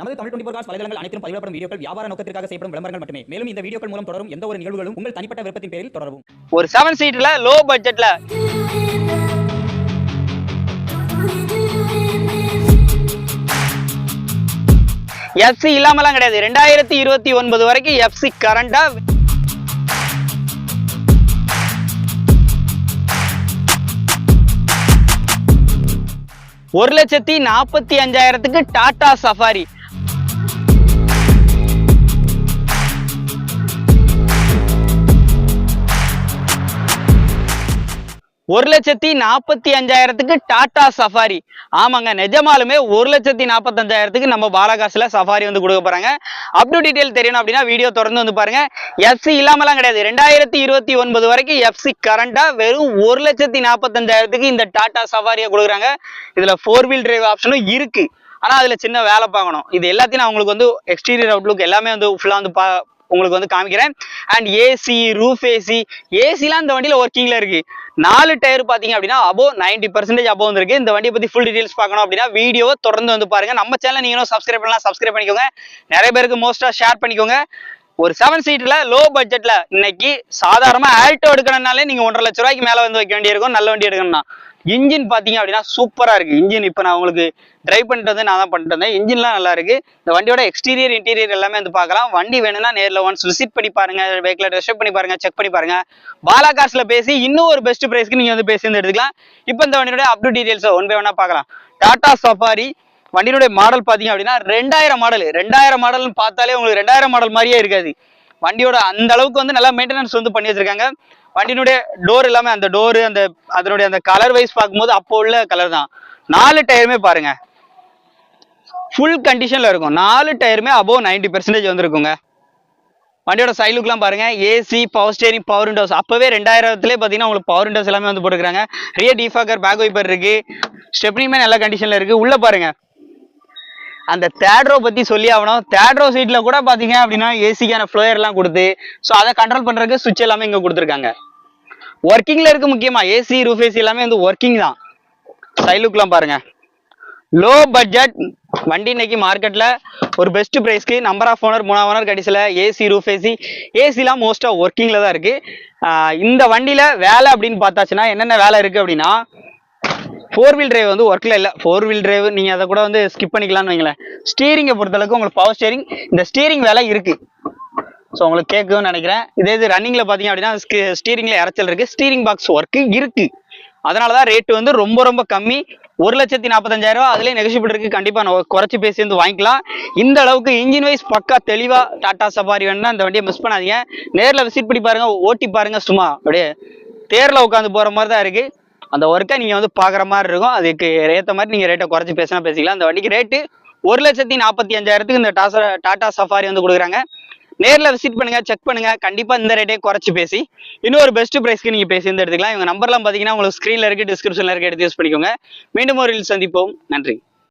நமது Tamil twenty four cos வலைதளங்கள் அனைத்தும் பதிவிடப்படும் வீடியோக்கள் வியாபார நோக்கத்திற்காக செய்யப்படும் விளம்பரங்கள் மட்டுமே. மேலும் இந்த வீடியோக்கள் மூலம் தொடரும் எந்த ஒரு நிகழ்வுகளும் உங்கள் தனிப்பட்ட விருப்பத்தின் பேரில் தொடரவும். ஒரு செவன் சீட்ல லோ பட்ஜெட்ல எஃப்சி இல்லாமலாம் கிடையாது. ரெண்டாயிரத்தி இருபத்தி ஒன்பது வரைக்கும் எஃப்சி கரண்டா ஒரு லட்சத்தி நாற்பத்தி அஞ்சாயிரத்துக்கு டாடா சஃபாரி. ஒரு லட்சத்தி நாற்பத்தி அஞ்சாயிரத்துக்கு டாடா சஃபாரி. ஆமாங்க நிஜமாலுமே ஒரு லட்சத்தி நாற்பத்தஞ்சாயிரத்துக்கு நம்ம பாலகாசில் சஃபாரி வந்து கொடுக்க போறாங்க. அப் டு தெரியணும் அப்படின்னா வீடியோ தொடர்ந்து வந்து பாருங்க. எஃப்சி இல்லாமலாம் கிடையாது. ரெண்டாயிரத்தி இருபத்தி ஒன்பது வரைக்கும் எஃப்சி கரண்டாக வெறும் ஒரு லட்சத்தி நாற்பத்தஞ்சாயிரத்துக்கு இந்த டாடா சஃபாரியை கொடுக்குறாங்க. இதில் ஃபோர் வீல் டிரைவ் ஆப்ஷனும் இருக்குது ஆனால் அதில் சின்ன வேலை பார்க்கணும். இது எல்லாத்தையும் நான் உங்களுக்கு வந்து எக்ஸ்டீரியர் அவுட்லுக் எல்லாமே வந்து ஃபுல்லாக வந்து பா உங்களுக்கு வந்து காமிக்கிறேன். அண்ட் ஏசி ரூஃப் ஏசி ஏசிலாம் இந்த வண்டியில ஒர்க்கிங்ல இருக்கு. நாலு டயர் பார்த்தீங்க அப்படின்னா அபோ நைன்டி பர்சன்டேஜ் அபோ வந்துருக்கு. இந்த வண்டியை பத்தி ஃபுல் டீடைல்ஸ் பார்க்கணும் அப்படின்னா வீடியோவை தொடர்ந்து வந்து பாருங்க. நம்ம சேனல் நீங்களும் சப்ஸ்கிரைப் பண்ணலாம் சப்ஸ்கிரைப் பண்ணிக்கோங்க. நிறைய பேருக்கு மோஸ்ட்டாக ஷேர் பண்ணிக்கோங்க. ஒரு செவன் சீட்ல லோ பட்ஜெட்ல இன்னைக்கு சாதாரணமா ஆல்டோ எடுக்கணும்னாலே நீங்க ஒன்றரை லட்ச ரூபாய்க்கு மேல வந்து வைக்க வேண்டியிருக்கும். நல்ல வண்டி எடுக்கணும்னா. இன்ஜின் பார்த்தீங்க அப்படின்னா சூப்பராக இருக்குது இன்ஜின் இப்போ நான் உங்களுக்கு ட்ரைவ் பண்ணிட்டு வந்து நான் தான் பண்ணிட்டு வந்தேன் இன்ஜின்லாம் நல்லாயிருக்கு இந்த வண்டியோட எக்ஸ்டீரியர் இன்டீரியர் எல்லாமே வந்து பார்க்கலாம். வண்டி வேணும்னா நேரில் ஒன்ஸ் விசிட் பண்ணி பாருங்க. வெஹிக்கில் டெஸ்ட் பண்ணி பாருங்கள் செக் பண்ணி பாருங்க. பாலா காசில் பேசி இன்னும் ஒரு பெஸ்ட் ப்ரைஸ்க்கு நீங்கள் வந்து பேசி வந்து எடுத்துக்கலாம். இப்போ இந்த வண்டியோட up to details one by ஒன்னா பார்க்கலாம். டாடா சஃபாரி வண்டியினுடைய மாடல் பார்த்தீங்க அப்படின்னா ரெண்டாயிரம் மாடல் ரெண்டாயிரம் மாடல்னு பார்த்தாலே உங்களுக்கு ரெண்டாயிரம் மாடல் மாதிரியே இருக்காது. வண்டியோட அந்த அளவுக்கு வந்து நல்லா மெயின்டெனன்ஸ் வந்து பண்ணி வச்சிருக்காங்க. வண்டியினுடைய டோர் எல்லாமே அந்த டோரு அந்த அதனுடைய அந்த கலர் வைஸ் பார்க்கும்போது அப்போ உள்ள கலர் தான். நாலு டயருமே பாருங்க. ஃபுல் கண்டிஷனில் இருக்கும். நாலு டயருமே அபோவ் நைன்டி பெர்சன்டேஜ் வந்துருக்குங்க. வண்டியோட சைலுக்குலாம் பாருங்க. AC power steering power windows அப்போவே ரெண்டாயிரத்துலேயே பார்த்தீங்கன்னா உங்களுக்கு பவர் விண்டோஸ் எல்லாமே வந்து போட்டுருக்காங்க ரியர் டிஃபாக்கர் பேக் வைப்பர் இருக்கு. ஸ்டெப்னியுமே நல்ல கண்டிஷனில் இருக்குது உள்ளே பாருங்கள் அந்த தேட்ரோ பற்றி சொல்லி ஆகணும். தேட்ரோ சீட்டில் கூட பார்த்தீங்க அப்படின்னா ஏசிக்கான ஃப்ளோயர்லாம் கொடுத்து ஸோ அதை கண்ட்ரோல் பண்ணுறதுக்கு சுவிட்ச் எல்லாமே இங்கே கொடுத்துருக்காங்க. ஒர்க்கிங்கில் இருக்கு முக்கியமாக ஏசி ரூஃப் ஏசி எல்லாமே வந்து ஒர்க்கிங் தான். சைலுக்கெலாம் பாருங்கள் லோ பட்ஜெட் வண்டி இன்னைக்கு மார்க்கெட்டில் ஒரு பெஸ்ட் ப்ரைஸ்க்கு நம்பர் ஆஃப் ஓனர் மூணாம் ஓனர் கடைசியில் ஏசி ரூஃப் ஏசி ஏசிலாம் மோஸ்ட்டாக ஒர்க்கிங்கில் தான் இருக்குது இந்த வண்டியில் வேலை அப்படின்னு பார்த்தாச்சுன்னா என்னென்ன வேலை இருக்குது அப்படின்னா ஃபோர் வீல் டிரைவ் வந்து ஒர்க்கில் இல்லை. ஃபோர் வீல் டிரைவ் நீங்கள் அதை கூட வந்து ஸ்கிப் பண்ணிக்கலாம்னு வைங்களேன். ஸ்டீரிங்கை பொறுத்தளவுக்கு உங்களுக்கு பவர் ஸ்டீரிங் இந்த ஸ்டீரிங் வேலை இருக்குது ஸோ உங்களுக்கு கேட்கும்னு நினைக்கிறேன். இதே இது ரன்னிங்கில் பார்த்தீங்க அப்படின்னா ஸ்டீரிங்கில் இறச்சல் இருக்குது ஸ்டீரிங் பாக்ஸ் ஒர்க்கு இருக்குது அதனால தான் ரேட்டு வந்து ரொம்ப ரொம்ப கம்மி. ஒரு லட்சத்தி நாற்பத்தஞ்சாயிரரூவா அதுலேயே நெகோஷியபிள் இருக்குது கண்டிப்பாக நான் குறைச்சி பேசி வந்து வாங்கிக்கலாம். இந்த அளவுக்கு இன்ஜின் வைஸ் பக்கா தெளிவாக டாட்டா சஃபாரி வேணும்னா அந்த வண்டியை மிஸ் பண்ணாதீங்க. நேரில் விசிட் பண்ணி பாருங்கள் ஓட்டி பாருங்கள் சும்மா அப்படியே தேரில் உட்காந்து போகிற மாதிரி தான் இருக்குது அந்த ஒர்க்கை நீங்கள் வந்து பார்க்குற மாதிரி இருக்கும். அதுக்கு ஏற்ற மாதிரி நீங்கள் ரேட்டை குறைச்சி பேசினா பேசிக்கலாம். அந்த வண்டிக்கு ரேட்டு ஒரு லட்சத்தி நாற்பத்தி அஞ்சாயிரத்துக்கு இந்த டாசா டாடா சஃபாரி வந்து கொடுக்குறாங்க. நேரில் விசிட் பண்ணுங்க செக் பண்ணுங்க. கண்டிப்பாக இந்த ரேட்டே குறைச்சி பேசி இன்னொரு பெஸ்ட் ப்ரைஸ்க்கு நீங்கள் பேசி வந்து எடுத்துக்கலாம் இவங்க நம்பர்லாம் பார்த்தீங்கன்னா உங்களுக்கு ஸ்க்ரீனில் இருக்குது டிஸ்கிரிப்ஷனில் இருக்குது எடுத்து யூஸ் பண்ணிக்கோங்க. மீண்டும் ஒரு சந்திப்போம். நன்றி.